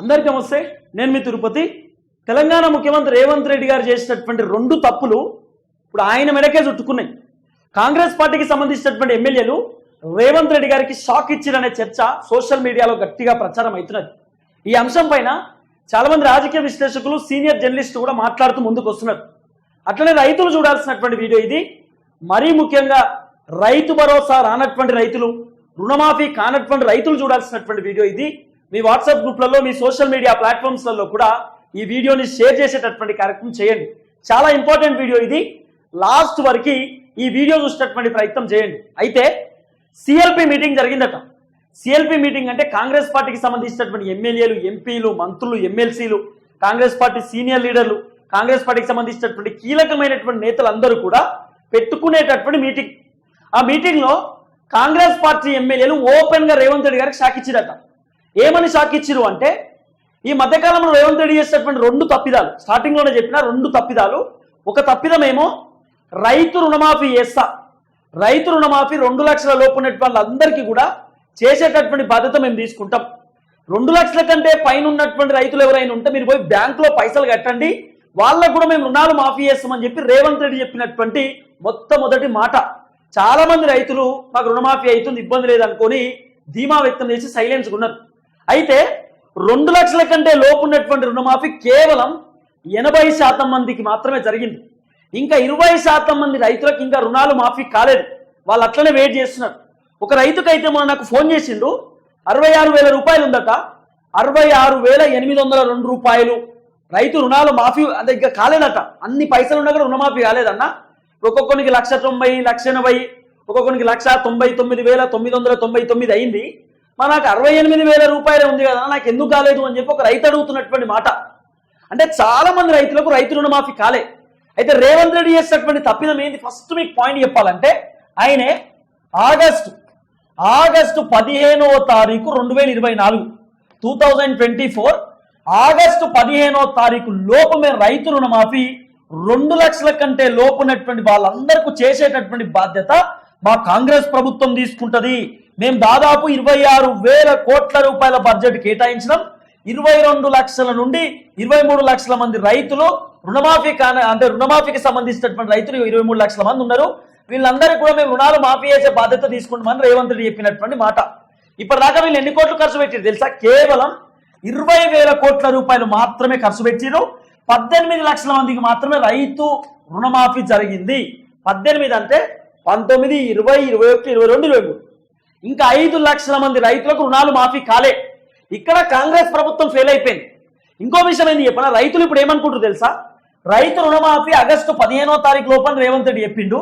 అందరికీ నమస్తే నేను మీ తిరుపతి. తెలంగాణ ముఖ్యమంత్రి రేవంత్ రెడ్డి గారు చేసినటువంటి రెండు తప్పులు ఇప్పుడు ఆయన మెడకే చుట్టుకున్నాయి. కాంగ్రెస్ పార్టీకి సంబంధించినటువంటి ఎమ్మెల్యేలు రేవంత్ రెడ్డి గారికి షాక్ ఇచ్చిరనే చర్చ సోషల్ మీడియాలో గట్టిగా ప్రచారం అవుతున్నది. ఈ అంశం పైన చాలా మంది రాజకీయ విశ్లేషకులు సీనియర్ జర్నలిస్టు కూడా మాట్లాడుతూ ముందుకు వస్తున్నారు. అట్లనే రైతులు చూడాల్సినటువంటి వీడియో ఇది. మరీ ముఖ్యంగా రైతు భరోసా రానటువంటి రైతులు రుణమాఫీ కానటువంటి రైతులు చూడాల్సినటువంటి వీడియో ఇది. మీ వాట్సాప్ గ్రూప్లలో మీ సోషల్ మీడియా ప్లాట్ఫామ్స్లలో కూడా ఈ వీడియోని షేర్ చేసేటటువంటి కార్యక్రమం చేయండి. చాలా ఇంపార్టెంట్ వీడియో ఇది. లాస్ట్ వరకు ఈ వీడియో చూసేటటువంటి ప్రయత్నం చేయండి. అయితే సిఎల్పి మీటింగ్ జరిగిందట. సిఎల్పి మీటింగ్ అంటే కాంగ్రెస్ పార్టీకి సంబంధించినటువంటి ఎమ్మెల్యేలు ఎంపీలు మంత్రులు ఎమ్మెల్సీలు కాంగ్రెస్ పార్టీ సీనియర్ లీడర్లు కాంగ్రెస్ పార్టీకి సంబంధించినటువంటి కీలకమైనటువంటి నేతలందరూ కూడా పెట్టుకునేటటువంటి మీటింగ్. ఆ మీటింగ్లో కాంగ్రెస్ పార్టీ ఎమ్మెల్యేలు ఓపెన్గా రేవంత్ రెడ్డి గారికి షాక్ ఇచ్చిరట. ఏమని షాక్ అంటే ఈ మధ్యకాలంలో రేవంత్ రెడ్డి చేసినటువంటి రెండు తప్పిదాలు స్టార్టింగ్లోనే చెప్పిన రెండు తప్పిదాలు ఒక తప్పిదమేమో రైతు రుణమాఫీ చేస్తా. రైతు రుణమాఫీ రెండు లక్షల లోపు ఉన్నటువంటి వాళ్ళందరికీ కూడా చేసేటటువంటి బాధ్యత మేము తీసుకుంటాం. రెండు లక్షల కంటే పైన ఉన్నటువంటి రైతులు ఎవరైనా ఉంటే మీరు పోయి బ్యాంకులో పైసలు కట్టండి వాళ్ళకు కూడా మేము రుణాలు మాఫీ చేస్తామని చెప్పి రేవంత్ రెడ్డి చెప్పినటువంటి మొట్టమొదటి మాట. చాలా మంది రైతులు మాకు రుణమాఫీ అవుతుంది ఇబ్బంది లేదనుకొని ధీమా వ్యక్తం చేసి సైలెన్స్ ఉన్నారు అయితే రెండు లక్షల కంటే లోపు ఉన్నటువంటి రుణమాఫీ కేవలం ఎనభై శాతం మందికి మాత్రమే జరిగింది. ఇంకా ఇరవై శాతం మంది రైతులకు ఇంకా రుణాలు మాఫీ కాలేదు. వాళ్ళు అట్లనే వెయిట్ చేస్తున్నారు. ఒక రైతుకైతే మొన్న నాకు ఫోన్ చేసిండు అరవై ఆరు వేల రూపాయలు ఉందట. అరవై ఆరు వేల ఎనిమిది వందల రెండు రూపాయలు రైతు రుణాలు మాఫీ అంటే ఇంకా కాలేదట. అన్ని పైసలు ఉన్నా కూడా రుణమాఫీ కాలేదన్న. ఒక్కొక్కరికి లక్ష తొంభై లక్ష ఎనభై ఒక్కొక్కరికి లక్ష తొంభై తొమ్మిది వేల తొమ్మిది వందల తొంభై తొమ్మిది అయింది. నాకు అరవై ఎనిమిది వేల రూపాయలే ఉంది కదా నాకు ఎందుకు కాలేదు అని చెప్పి ఒక రైతు అడుగుతున్నటువంటి మాట. అంటే చాలా మంది రైతులకు రైతు రుణమాఫీ కాలే. అయితే రేవంత్ రెడ్డి చేసినటువంటి తప్పిదం ఏంది? ఫస్ట్ మీకు పాయింట్ చెప్పాలంటే ఆయనే ఆగస్టు ఆగస్టు పదిహేనవ తారీఖు రెండు వేల ఇరవై నాలుగు two thousand twenty four August పదిహేనవ తారీఖు లోపు మేము రైతు రుణమాఫీ రెండు లక్షల కంటే లోపున్నటువంటి వాళ్ళందరికీ చేసేటటువంటి బాధ్యత మా కాంగ్రెస్ ప్రభుత్వం తీసుకుంటది. మేము దాదాపు ఇరవై ఆరు వేల కోట్ల రూపాయల బడ్జెట్ కేటాయించినాం. ఇరవై రెండు లక్షల నుండి ఇరవై మూడు లక్షల మంది రైతులు రుణమాఫీ కాన అంటే రుణమాఫీకి సంబంధించినటువంటి రైతులు ఇరవై మూడు లక్షల మంది ఉన్నారు. వీళ్ళందరికీ కూడా మేము రుణాలు మాఫీ చేసే బాధ్యత తీసుకుంటామని రేవంత్ రెడ్డి చెప్పినటువంటి మాట. ఇప్పటిదాకా వీళ్ళు ఎన్ని కోట్లు ఖర్చు పెట్టారు తెలుసా? కేవలం ఇరవై వేల కోట్ల రూపాయలు మాత్రమే ఖర్చు పెట్టారు. పద్దెనిమిది లక్షల మందికి మాత్రమే రైతు రుణమాఫీ జరిగింది. పద్దెనిమిది అంటే పంతొమ్మిది ఇరవై ఇరవై ఒకటి ఇరవై రెండు ఇరవై మూడు ఇంకా ఐదు లక్షల మంది రైతులకు రుణాలు మాఫీ కాలే. ఇక్కడ కాంగ్రెస్ ప్రభుత్వం ఫెయిల్ అయిపోయింది. ఇంకో విషయం ఏంది చెప్పిన? రైతులు ఇప్పుడు ఏమనుకుంటారు తెలుసా? రైతు రుణమాఫీ ఆగస్టు పదిహేనో తారీఖు లోపల రేవంత్ రెడ్డి చెప్పిండు.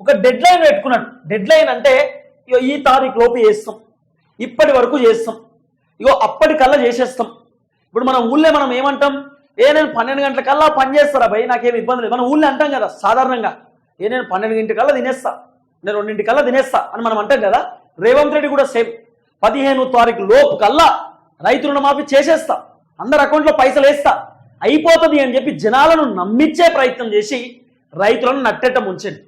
ఒక డెడ్ లైన్ పెట్టుకున్నాడు. డెడ్ లైన్ అంటే ఇగో ఈ తారీఖు లోపు చేస్తాం. ఇప్పటి వరకు చేస్తాం. ఇగో అప్పటికల్లా చేసేస్తాం. ఇప్పుడు మనం ఊళ్ళో మనం ఏమంటాం? ఏ నేను పన్నెండు గంటల కల్లా పని చేస్తారా భయ్? నాకేం ఇబ్బంది లేదు. మనం ఊళ్ళో అంటాం కదా సాధారణంగా. ఏ నేను పన్నెండు గంటకల్లా తినేస్తా నేను రెండింటికల్లా తినేస్తా అని మనం అంటాం కదా రేవంత్ రెడ్డి కూడా సేమ్. పదిహేను తారీఖు లోపు కల్లా రైతు రుణమాఫీ చేసేస్తా అందరి అకౌంట్లో పైసలు వేస్తా. అయిపోతుంది అని చెప్పి జనాలను నమ్మించే ప్రయత్నం చేసి రైతులను నట్టెట్ట ముంచండి.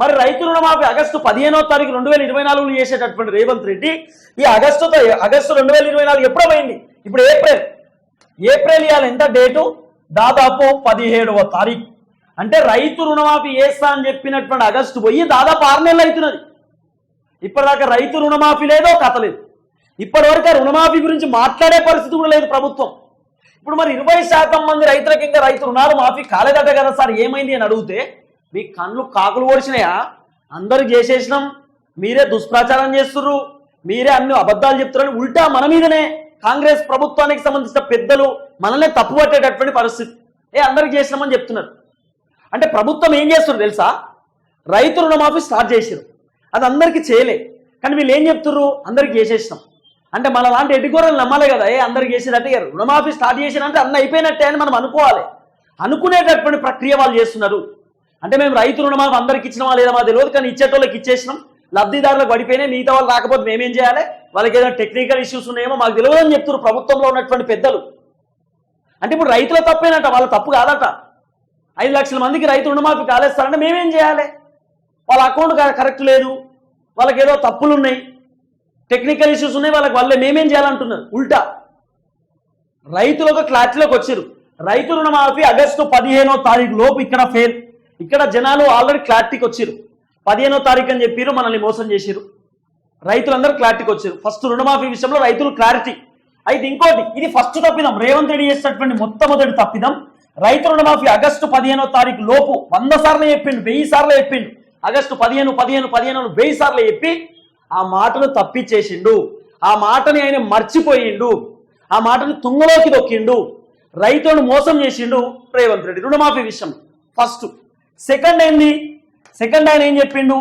మరి రైతు రుణమాఫీ ఆగస్టు పదిహేనో తారీఖు రెండు వేల ఇరవై నాలుగులో చేసేటటువంటి రేవంత్ రెడ్డి ఈ ఆగస్టుతో ఆగస్టు రెండు వేల ఇరవై నాలుగు ఎప్పుడో పోయింది? ఇప్పుడు ఏప్రిల్. ఏప్రిల్ ఇవాళ ఎంత డేటు? దాదాపు పదిహేడవ తారీఖు. అంటే రైతు రుణమాఫీ చేస్తా అని చెప్పినటువంటి ఆగస్టు పోయి దాదాపు ఆరు నెలలు అవుతున్నది. ఇప్పటిదాకా రైతు రుణమాఫీ లేదో కథ లేదు. ఇప్పటివరకు ఆ రుణమాఫీ గురించి మాట్లాడే పరిస్థితి కూడా లేదు ప్రభుత్వం. ఇప్పుడు మరి ఇరవై శాతం మంది రైతులకు ఇంకా రైతు రుణాలు మాఫీ కాలేదట కదా సార్ ఏమైంది అని అడిగితే మీ కళ్ళు కాకులు ఓడిచినాయా? అందరు చేసేసినాం మీరే దుష్ప్రచారం చేస్తుర్రు మీరే అన్ని అబద్ధాలు చెప్తున్నారని ఉల్టా మన మీదనే కాంగ్రెస్ ప్రభుత్వానికి సంబంధించిన పెద్దలు మనల్ని తప్పుపట్టేటటువంటి పరిస్థితి. ఏ అందరికి చేసినామని చెప్తున్నారు. అంటే ప్రభుత్వం ఏం చేస్తారు తెలుసా? రైతు రుణమాఫీ స్టార్ట్ చేసారు. అది అందరికీ చేయలే. కానీ వీళ్ళు ఏం చెప్తుర్రు? అందరికి చేసేసినాం. అంటే మన లాంటి ఎడ్డిగోరలు నమ్మాలి కదా. ఏ అందరికి చేసేటట్టు రుణమాఫీ స్టార్ట్ చేసినంటే అన్న అయిపోయినట్టే అని మనం అనుకోవాలి. అనుకునేటటువంటి ప్రక్రియ వాళ్ళు చేస్తున్నారు. అంటే మేము రైతు రుణమాఫీ అందరికి ఇచ్చినామా లేదా మా తెలియదు కానీ ఇచ్చేటోళ్ళకి ఇచ్చేసినాం. లబ్ధిదారులకు పడిపోయినాయి మిగతా వాళ్ళు రాకపోతే మేమేం చేయాలి? వాళ్ళకి ఏదైనా టెక్నికల్ ఇష్యూస్ ఉన్నాయేమో మాకు తెలియదు అని చెప్తున్నారు ప్రభుత్వంలో ఉన్నటువంటి పెద్దలు. అంటే ఇప్పుడు రైతుల తప్పేనట వాళ్ళ తప్పు కాదట. ఐదు లక్షల మందికి రైతు రుణమాఫీ కాలేస్తారంటే మేమేం చేయాలి? వాళ్ళ అకౌంట్ కరెక్ట్ లేదు. వాళ్ళకి ఏదో తప్పులు ఉన్నాయి. టెక్నికల్ ఇష్యూస్ ఉన్నాయి. వాళ్ళకి వాళ్ళే మేమేం చేయాలంటున్నారు? ఉల్టా. రైతులకు క్లారిటీలోకి వచ్చారు రైతు రుణమాఫీ ఆగస్టు పదిహేనో తారీఖు లోపు ఇక్కడ ఫెయిల్ ఇక్కడ జనాలు ఆల్రెడీ క్లారిటీకి వచ్చారు పదిహేనో తారీఖు అని చెప్పారు మనల్ని మోసం చేశారు రైతులందరూ క్లారిటీకి వచ్చారు ఫస్ట్ రుణమాఫీ విషయంలో రైతులు క్లారిటీ అయితే ఇంకోటి ఇది ఫస్ట్ తప్పిదం. రేవంత్ రెడ్డి చేసినటువంటి మొట్టమొదటి తప్పిదం. రైతు రుణమాఫీ ఆగస్టు పదిహేనో తారీఖు లోపు వంద సార్లు చెప్పిండు వెయ్యి సార్లు చెప్పిండు. ఆగస్టు పదిహేను పదిహేను పదిహేను వెయ్యి సార్లు చెప్పి ఆ మాటను తప్పించేసిండు. ఆ మాటని ఆయన మర్చిపోయిండు. ఆ మాటను తుంగలోకి దొక్కిండు రైతులను మోసం చేసిండు రేవంత్ రెడ్డి. రుణమాఫీ విషయం. ఫస్ట్ సెకండ్ ఏంది? సెకండ్ ఆయన ఏం చెప్పిండు?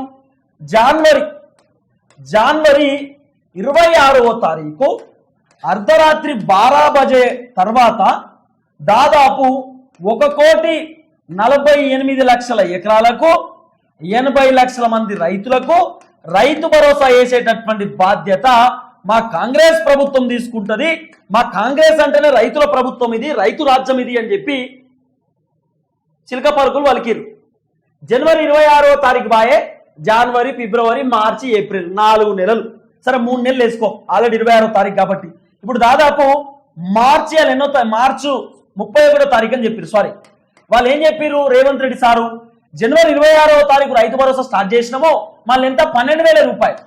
జాన్వరి జాన్వరి ఇరవై ఆరవ తారీఖు అర్ధరాత్రి బారా బజే తర్వాత దాదాపు ఒక కోటి నలభై ఎనిమిది లక్షల ఎకరాలకు ఎనభై లక్షల మంది రైతులకు రైతు భరోసా వేసేటటువంటి బాధ్యత మా కాంగ్రెస్ ప్రభుత్వం తీసుకుంటది. మా కాంగ్రెస్ అంటేనే రైతుల ప్రభుత్వం ఇది రైతు రాజ్యం ఇది అని చెప్పి చిలక పరుకులు వలికిరు జనవరి ఇరవై ఆరో తారీఖు బాయే జనవరి ఫిబ్రవరి మార్చి ఏప్రిల్ నాలుగు నెలలు. సరే మూడు నెలలు వేసుకో. ఆల్రెడీ ఇరవై ఆరో తారీఖు కాబట్టి. ఇప్పుడు దాదాపు మార్చి అని ఎన్నో మార్చు ముప్పై ఒకటో తారీఖు అని చెప్పారు సారీ వాళ్ళు ఏం చెప్పారు రేవంత్ రెడ్డి సారు? జనవరి ఇరవై ఆరో తారీఖు రైతు భరోసా స్టార్ట్ చేసినామో మళ్ళీ ఎంత? పన్నెండు వేల రూపాయలు.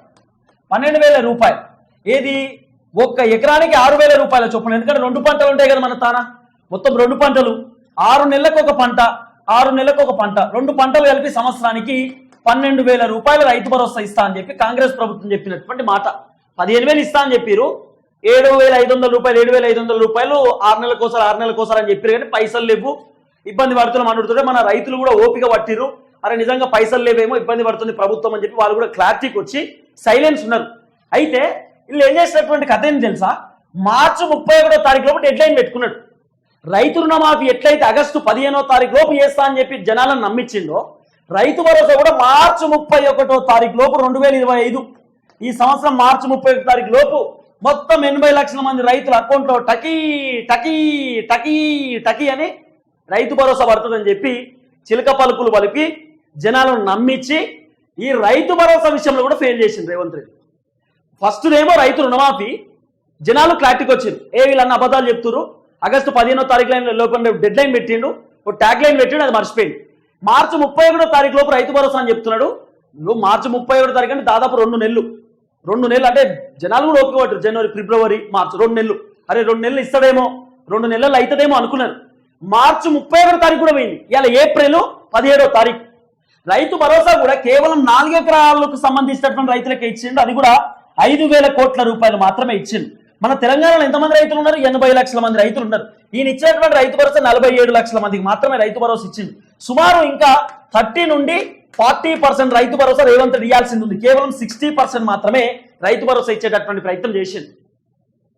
పన్నెండు వేల రూపాయలు. ఏది? ఒక్క ఎకరానికి ఆరు వేల రూపాయల చొప్పున ఎందుకంటే రెండు పంటలు ఉంటాయి కదా మన తాన. మొత్తం రెండు పంటలు. ఆరు నెలలకు ఒక పంట ఆరు నెలలకు ఒక పంట. రెండు పంటలు కలిపి సంవత్సరానికి పన్నెండు వేల రూపాయలు రైతు భరోసా ఇస్తా అని చెప్పి కాంగ్రెస్ ప్రభుత్వం చెప్పినటువంటి మాట. పదిహేను వేలు ఇస్తా అని చెప్పారు ఏడు వేల ఐదు వందల రూపాయలు ఏడు వేల ఐదు వందల రూపాయలు ఆరు నెలల నెలలకోసారి ఆరు నెలలకోసారి అని చెప్పారు కానీ పైసలు లేవు. ఇబ్బంది పడుతున్నాం అనుకుంటుంటే మన రైతులు కూడా ఓపిక పట్టిరు అరే నిజంగా పైసలు లేవేమో ఇబ్బంది పడుతుంది ప్రభుత్వం అని చెప్పి వాళ్ళు కూడా క్లారిటీకి వచ్చి సైలెన్స్ ఉన్నారు. అయితే వీళ్ళు ఏం చేసినటువంటి కథ ఏంటి తెలుసా? మార్చి ముప్పై ఒకటో తారీఖు లోపు డెడ్ లైన్ పెట్టుకున్నాడు. రైతు రుణమాఫీ ఎట్లయితే ఆగస్టు పదిహేనో తారీఖు లోపు చేస్తా అని చెప్పి జనాలను నమ్మించిండో రైతు భరోసా కూడా మార్చి ముప్పై ఒకటో తారీఖు లోపు రెండు వేల ఇరవై ఐదు. ఈ సంవత్సరం మార్చి ముప్పై ఒకటో తారీఖు లోపు మొత్తం ఎనభై లక్షల మంది రైతుల అకౌంట్లో టకీ టకీ టకీ టకీ అని రైతు భరోసా పడుతుందని చెప్పి చిలక పలుకులు పలికి జనాలను నమ్మించి ఈ రైతు భరోసా విషయంలో కూడా ఫెయిల్ చేసింది రేవంత్ రెడ్డి. ఫస్ట్ ఏమో రైతు రుణమాఫీ జనాలు క్లారిటీకి వచ్చింది ఏ వీళ్ళన్న అబద్ధాలు చెప్తున్నారు ఆగస్టు పదిహేనో తారీఖు లైన్ లోపల డెడ్ లైన్ పెట్టిండు ఒక ట్యాగ్ లైన్ పెట్టిండు అది మర్చిపోయింది. మార్చి ముప్పై ఒకటో తారీఖు లోపు రైతు భరోసా అని చెప్తున్నాడు. నువ్వు మార్చి ముప్పై ఒకటో తారీఖు అంటే దాదాపు రెండు నెలలు. రెండు నెలలు అంటే జనాలు కూడా ఓపిక పట్టారు. జనవరి ఫిబ్రవరి మార్చి రెండు నెలలు. అరే రెండు నెలలు ఇస్తాడేమో? రెండు నెలలు అవుతుందేమో అనుకున్నారు. మార్చి ముప్పై ఒకటో తారీఖు కూడా పోయింది. ఇవాళ ఏప్రిల్ పదిహేడో తారీఖు. రైతు భరోసా కూడా కేవలం నాలుగెకరాలకు సంబంధించినటువంటి రైతులకే ఇచ్చిండు. అది కూడా ఐదు వేల కోట్ల రూపాయలు మాత్రమే ఇచ్చిండు. మన తెలంగాణలో ఎంతమంది రైతులు ఉన్నారు? ఎనభై లక్షల మంది రైతులు ఉన్నారు. ఈయన ఇచ్చినటువంటి రైతు భరోసా నలభై ఏడు లక్షల మందికి మాత్రమే రైతు భరోసా ఇచ్చింది సుమారు ఇంకా థర్టీ నుండి ఫార్టీ పర్సెంట్ రైతు భరోసా రేవంత్ రెడ్డి ఇవ్వాల్సింది ఉంది. కేవలం సిక్స్టీ పర్సెంట్ మాత్రమే రైతు భరోసా ఇచ్చేటటువంటి ప్రయత్నం చేసింది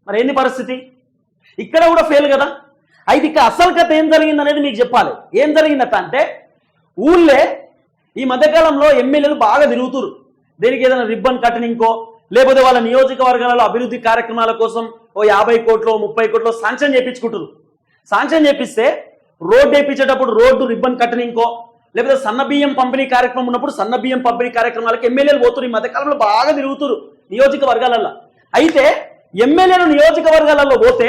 మరి ఏంది పరిస్థితి? ఇక్కడ కూడా ఫెయిల్ కదా? అయితే ఇక్కడ అసలు కథ ఏం జరిగింది అనేది మీకు చెప్పాలి. ఏం జరిగిందట అంటే ఊళ్ళే ఈ మధ్యకాలంలో ఎమ్మెల్యేలు బాగా తిరుగుతురు దేనికి ఏదైనా రిబ్బన్ కట్టనింకో లేకపోతే వాళ్ళ నియోజకవర్గాలలో అభివృద్ధి కార్యక్రమాల కోసం ఓ యాభై కోట్లు ముప్పై కోట్లు శాంక్షన్ చేయించుకుంటారు శాంక్షన్ చేపిస్తే రోడ్డు వేయించేటప్పుడు రోడ్డు రిబ్బన్ కట్టనింకో లేకపోతే సన్న బియ్యం పంపిణీ కార్యక్రమం ఉన్నప్పుడు సన్న బియ్యం పంపిణీ కార్యక్రమాలకు ఎమ్మెల్యేలు పోతున్నారు ఈ మధ్యకాలంలో బాగా తిరుగుతురు నియోజకవర్గాలలో. అయితే ఎమ్మెల్యేలు నియోజకవర్గాలలో పోతే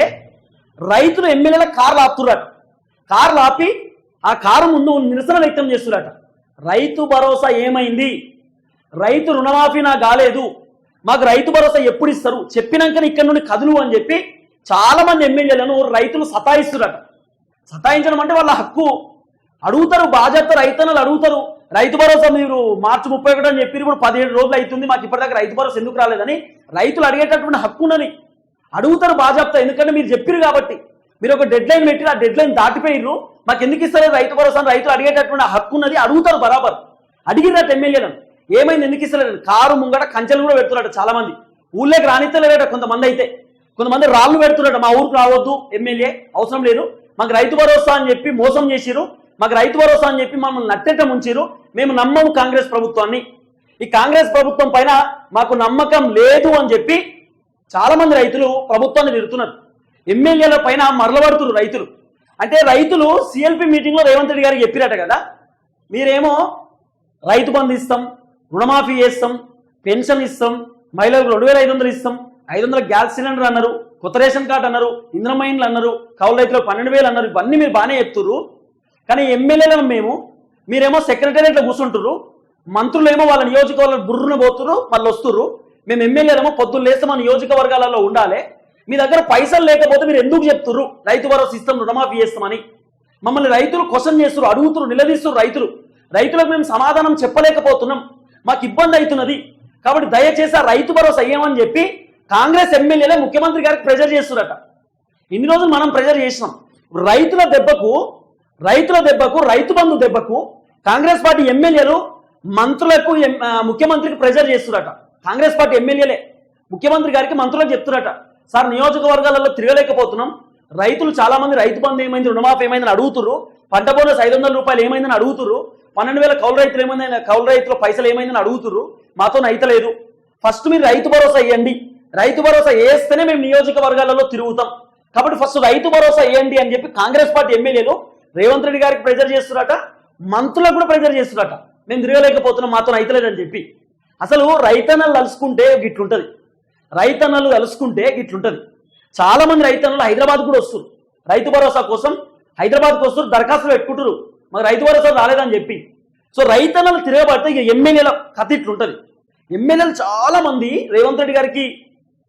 రైతులు ఎమ్మెల్యేల కార్లు ఆపుతున్నారు కార్లు ఆపి ఆ కారు ముందు నిరసన వ్యక్తం చేస్తున్నారట రైతు భరోసా ఏమైంది? రైతు రుణమాఫీ నా కాలేదు. మాకు రైతు భరోసా ఎప్పుడు ఇస్తారు? చెప్పినాకనే ఇక్కడ నుండి కదులు అని చెప్పి చాలా మంది ఎమ్మెల్యేలను రైతులు సతాయిస్తున్నారట సతాయించడం అంటే వాళ్ళ హక్కు. అడుగుతారు బాధ్యత రైతన్నలు అడుగుతారు. రైతు భరోసా మీరు మార్చి ముప్పై ఒకటి అని చెప్పి ఇప్పుడు పదిహేడు రోజులు అవుతుంది మాకు ఇప్పటిదాకా రైతు భరోసా ఎందుకు రాలేదని రైతులు అడిగేటటువంటి హక్కు ఉన్నది. అడుగుతారు బాధ్యత ఎందుకంటే మీరు చెప్పారు కాబట్టి. మీరు ఒక డెడ్ లైన్ పెట్టి ఆ డెడ్ లైన్ దాటిపోయిర్రు. మాకు ఎందుకు ఇస్తారు రైతు భరోసా రైతులు అడిగేటటువంటి హక్కు ఉన్నది అడుగుతారు బరాబర్. అడిగిరట ఎమ్మెల్యేలను ఏమైంది ఎందుకు ఇస్తలేదు? కారు ముంగట కంచెలు కూడా పెడుతున్నాడు చాలా మంది ఊళ్ళోకి రానిత్తలేరట కొంతమంది అయితే. కొంతమంది రాళ్ళు పెడుతున్నాడు మా ఊరికి రావద్దు ఎమ్మెల్యే అవసరం లేదు. మాకు రైతు భరోసా అని చెప్పి మోసం చేసిరు మాకు రైతు భరోసా అని చెప్పి మమ్మల్ని నట్టేట ముంచిరు మేము నమ్మము కాంగ్రెస్ ప్రభుత్వాన్ని. ఈ కాంగ్రెస్ ప్రభుత్వం పైన మాకు నమ్మకం లేదు అని చెప్పి చాలా మంది రైతులు ప్రభుత్వాన్ని తిరుగుతున్నారు ఎమ్మెల్యేల పైన మరలబడుతున్నారు రైతులు. అంటే రైతులు సిఎల్పి మీటింగ్లో రేవంత్ రెడ్డి గారికి చెప్పిరట కదా? మీరేమో రైతు బంధు ఇస్తాం రుణమాఫీ చేస్తాం పెన్షన్ ఇస్తాం మహిళలకు రెండు వేల ఐదు వందలు ఇస్తాం ఐదు వందల గ్యాస్ సిలిండర్ అన్నారు కొత్త రేషన్ కార్డు అన్నారు ఇంద్రమైన్లు అన్నారు కౌలు రైతులకు పన్నెండు వేలు అన్నారు ఇవన్నీ మీరు బాగానే చెప్తుర్రు. కానీ ఎమ్మెల్యేలను మేము మీరేమో సెక్రటేరియట్లో కూర్చుంటుర్రు మంత్రులేమో వాళ్ళ నియోజకవర్గాలు బుర్రున పోతుర్రు మళ్ళీ వస్తుర్రు. మేము ఎమ్మెల్యేలేమో పొద్దున్న లేస్తే మా నియోజకవర్గాలలో ఉండాలి. మీ దగ్గర పైసలు లేకపోతే మీరు ఎందుకు చెప్తుర్రు? రైతు భరోసా ఇస్తాం రుణమాఫీ చేస్తామని. మమ్మల్ని రైతులు క్వశ్చన్ చేస్తారు అడుగుతున్నారు నిలదీస్తున్నారు రైతులు. రైతులకు మేము సమాధానం చెప్పలేకపోతున్నాం. మాకు ఇబ్బంది అవుతున్నది. కాబట్టి దయచేసి ఆ రైతు భరోసా అయ్యామని చెప్పి కాంగ్రెస్ ఎమ్మెల్యేలే ముఖ్యమంత్రి గారికి ప్రెజర్ చేస్తున్నారట ఇన్ని రోజులు మనం ప్రెజర్ చేసినాం. రైతుల దెబ్బకు రైతుల దెబ్బకు రైతు బంధు దెబ్బకు కాంగ్రెస్ పార్టీ ఎమ్మెల్యేలు మంత్రులకు ముఖ్యమంత్రికి ప్రెజర్ చేస్తున్నారట కాంగ్రెస్ పార్టీ ఎమ్మెల్యేలే ముఖ్యమంత్రి గారికి మంత్రులకు చెప్తున్నారట సార్ నియోజకవర్గాలలో తిరగలేకపోతున్నాం. రైతులు చాలా మంది రైతు బంధు ఏమైంది రుణమాఫీ ఏమైందని అడుగుతుర్రు. పంట బోనస్ ఐదు వందల రూపాయలు ఏమైందని అడుగుతుర్రు. పన్నెండు వేల కౌలు రైతులు ఏమైందని కౌలు రైతుల పైసలు ఏమైందని అడుగుతురు మాతో నైతలేదు. ఫస్ట్ మీరు రైతు భరోసా ఇవ్వండి రైతు భరోసా వేస్తేనే మేము నియోజకవర్గాలలో తిరుగుతాం. కాబట్టి ఫస్ట్ రైతు భరోసా ఇవ్వండి అని చెప్పి కాంగ్రెస్ పార్టీ ఎమ్మెల్యేలు రేవంత్ రెడ్డి గారికి ప్రెజర్ చేస్తున్నారట మంత్రులకు కూడా ప్రెజర్ చేస్తున్నారట. మేము తిరగలేకపోతున్నాం మాతో అయితలేదని చెప్పి. అసలు రైతన్నలు తలుసుకుంటే గిట్లుంటుంది. రైతన్నలు తలుసుకుంటే గిట్లుంటుంది. చాలామంది రైతన్నలు హైదరాబాద్ కూడా వస్తారు రైతు భరోసా కోసం హైదరాబాద్కి వస్తారు దరఖాస్తులు పెట్టుకుంటారు మాకు రైతు భరోసా రాలేదని చెప్పి. సో రైతన్నలు తిరగబడితే ఇక ఎమ్మెల్యేల కథ ఇట్లుంటుంది. ఎమ్మెల్యేలు చాలా మంది రేవంత్ రెడ్డి గారికి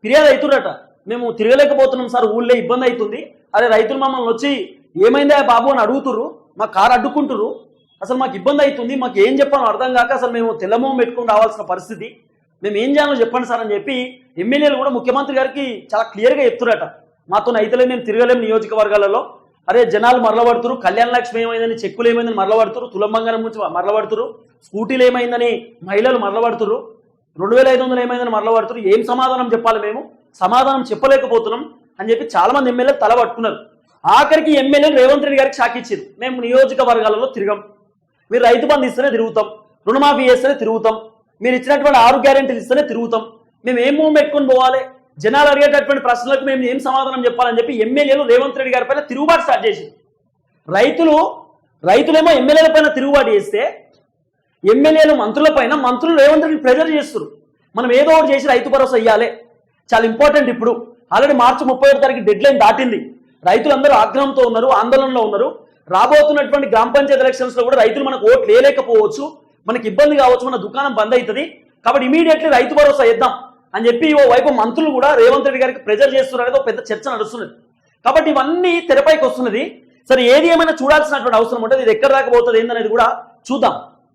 ఫిర్యాదు అవుతున్నట మేము తిరగలేకపోతున్నాం సార్ ఊళ్ళో ఇబ్బంది అవుతుంది. అరే రైతులు మమ్మల్ని వచ్చి ఏమైందా బాబు అని అడుగుతుర్రు? మా కారు అడ్డుకుంటుర్రు? అసలు మాకు ఇబ్బంది అవుతుంది మాకు ఏం చెప్పాలో అర్థం కాక అసలు మేము తెల్లమోహం పెట్టుకుని రావాల్సిన పరిస్థితి. మేము ఏం చేయాలో చెప్పండి సార్ అని చెప్పి ఎమ్మెల్యేలు కూడా ముఖ్యమంత్రి గారికి చాలా క్లియర్గా చెప్తురట మాతో అయితేలే మేము తిరగలేము నియోజకవర్గాలలో. అరే జనాలు మరలబడుతురు కళ్యాణ లక్ష్మి ఏమైందని చెక్కులు ఏమైందని మరలబడుతురు తులంబంగారం గురించి మరలబడుతురు స్కూటీలు ఏమైందని మహిళలు మరలబడుతురు రెండు వేల ఐదు వందలు ఏమైందని మరలబడుతురు ఏం సమాధానం చెప్పాలి మేము? సమాధానం చెప్పలేకపోతున్నాం అని చెప్పి చాలా మంది ఎమ్మెల్యేలు తల పట్టుకున్నారు. ఆఖరికి ఎమ్మెల్యేలు రేవంత్ రెడ్డి గారికి షాక్ మేము నియోజకవర్గాలలో తిరగం. మీరు రైతు బంధు ఇస్తేనే తిరుగుతాం. రుణమాఫీ చేస్తేనే తిరుగుతాం. మీరు ఇచ్చినటువంటి ఆరు గ్యారెంటీలు ఇస్తేనే తిరుగుతాం. మేము ఏం మూవ్ పోవాలి? జనాలు అడిగేటటువంటి ప్రశ్నలకు మేము ఏం సమాధానం చెప్పాలని చెప్పి ఎమ్మెల్యేలు రేవంత్ రెడ్డి గారి పైన తిరుగుబాటు స్టార్ట్ చేసింది. రైతులు రైతులేమో ఎమ్మెల్యేల పైన తిరుగుబాటు చేస్తే ఎమ్మెల్యేలు మంత్రుల పైన మంత్రులు రేవంత్ రెడ్డి ప్రెజర్ చేస్తారు మనం ఏదో ఒకటి చేసి రైతు భరోసా ఇవ్వాలి చాలా ఇంపార్టెంట్ ఇప్పుడు. ఆల్రెడీ మార్చి ముప్పై ఒకటి తారీఖు డెడ్ లైన్ దాటింది. రైతులందరూ ఆగ్రహంతో ఉన్నారు ఆందోళనలో ఉన్నారు. రాబోతున్నటువంటి గ్రామ పంచాయతీ ఎలక్షన్స్లో కూడా రైతులు మనకు ఓట్లు వేయలేకపోవచ్చు మనకి ఇబ్బంది కావచ్చు మన దుకాణం బంద్ అవుతుంది కాబట్టి ఇమీడియట్లీ రైతు భరోసా ఇద్దాం అని చెప్పి ఓ వైపు మంత్రులు కూడా రేవంత్ రెడ్డి గారికి ప్రెజర్ చేస్తున్నారు అనేది ఒక పెద్ద చర్చ నడుస్తున్నది. కాబట్టి ఇవన్నీ తెరపైకి వస్తున్నది. సరే ఏది ఏమైనా చూడాల్సినటువంటి అవసరం ఉంటుంది ఇది ఎక్కడ దాకా పోతుంది ఏందనేది కూడా చూద్దాం.